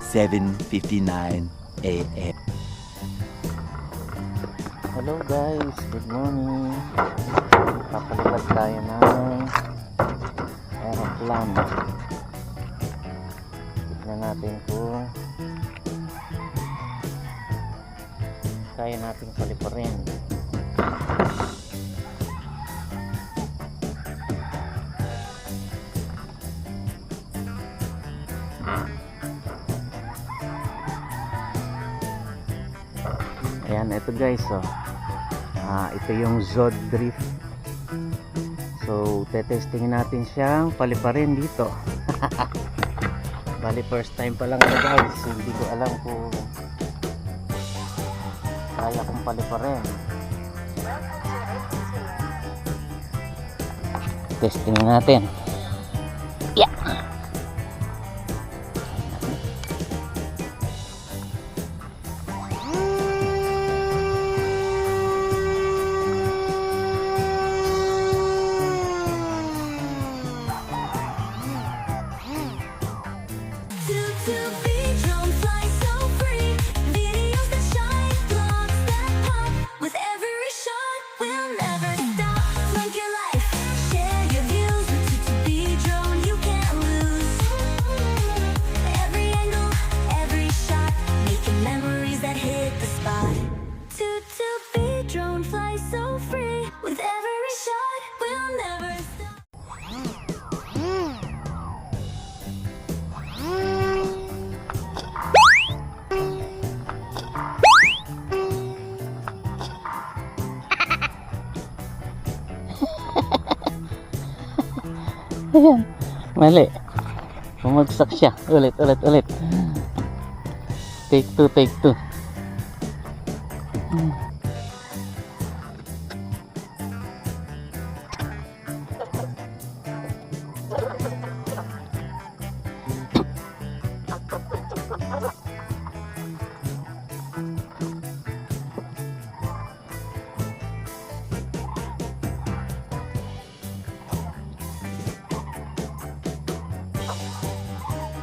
7:59 a.m. Hello guys, good morning. Papalipad tayo ng aeroplano. Tignan natin kung kaya nating paliparin. Ayan, ito guys, oh. Ah, ito yung Zod Drift. So, tetestingin natin siyang paliparin dito. Bali, first time pa lang ito guys. Hindi ko alam kung kaya kong paliparin. Testingin natin. Yeah! So free. With every shot, we'll never stop. Ayan. Mali. Bumagsak siya. Ulit, ulit, ulit. Take two, take two.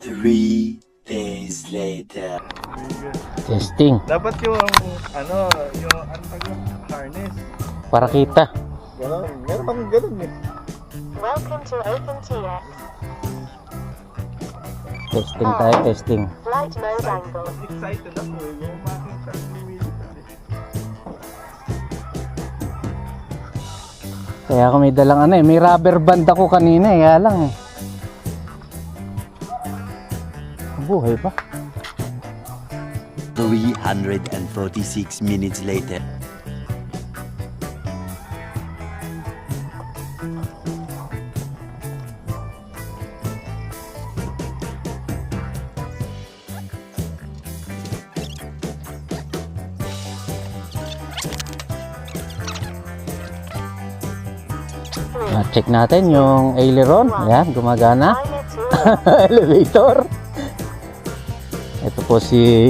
Three days later. Testing. Dapat yung ano, yung ano harness. Para kita. Gano'n. Meron kami ganun eh. Welcome to OpenTX. Testing tayo, testing. Flight mode angle. Excited ako eh. Yung makita Kaya ako may dalang ano eh. May rubber band ako kanina eh. Kaya lang eh. Buhay pa. 346 minutes later. Check natin yung aileron. Ayan, gumagana. Elevator. Ito po si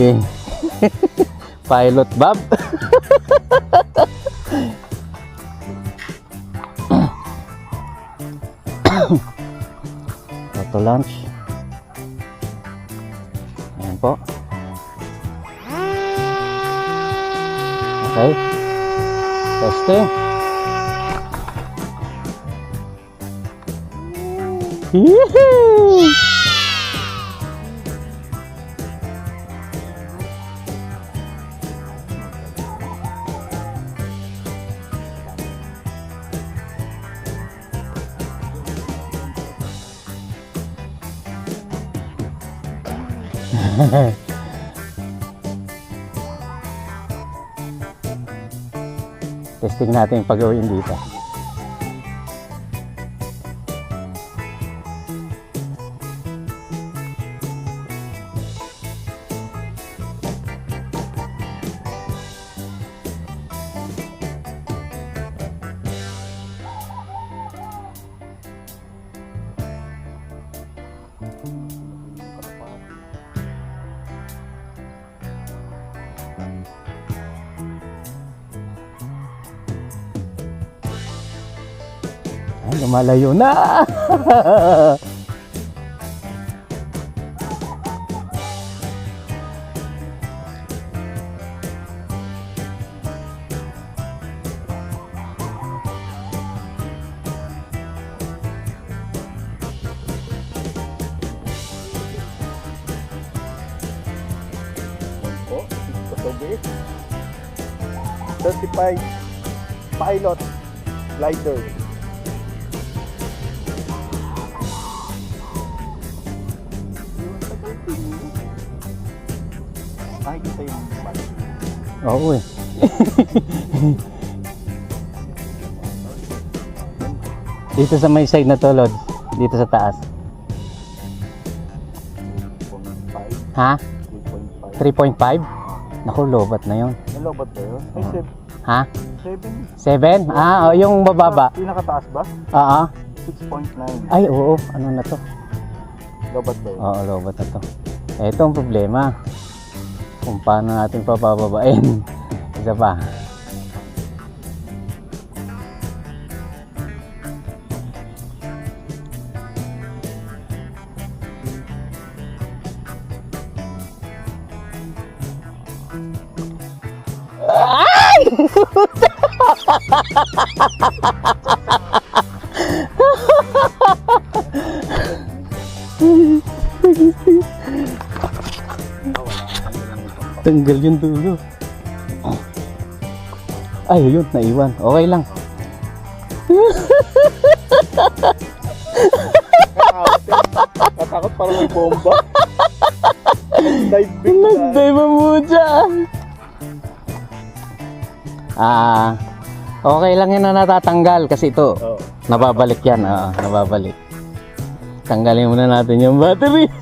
Pilot Bob. Auto launch. Ayan po. Okay. Testing. Yehey! Testing natin yung pag-uwi dito. Ay, lumalayo na! Katabi. Certified pilot glider. Oo eh. Dito sa may side na to, Lod. Dito sa taas. 3.5, Ha? 3.5. 3.5? Naku, lobat na yun. Nalobat ba yun? Ay, sev- Ha? 7. 7? Ah, oh, yung bababa. Pinakataas ba? Oo. 6.9. Ay, oo. Ano na to? Lobat ba yun? Oo, lobat na to. Ito ang problema. Kung paano natin papababain. Isa pa. Tanggal yung dulo. Ay, yun, naiwan. Okay lang. Natakot parang may bomba. Dive big na. Nagday mo mo dyan. Ah, okay lang yun na natatanggal kasi ito, Oh. nababalik yan. Oo, nababalik. Tanggalin muna natin yung battery.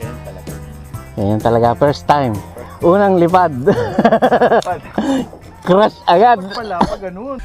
Ganyan talaga. Yan talaga, first time. Unang lipad. Crush agad. Pala pa ganun.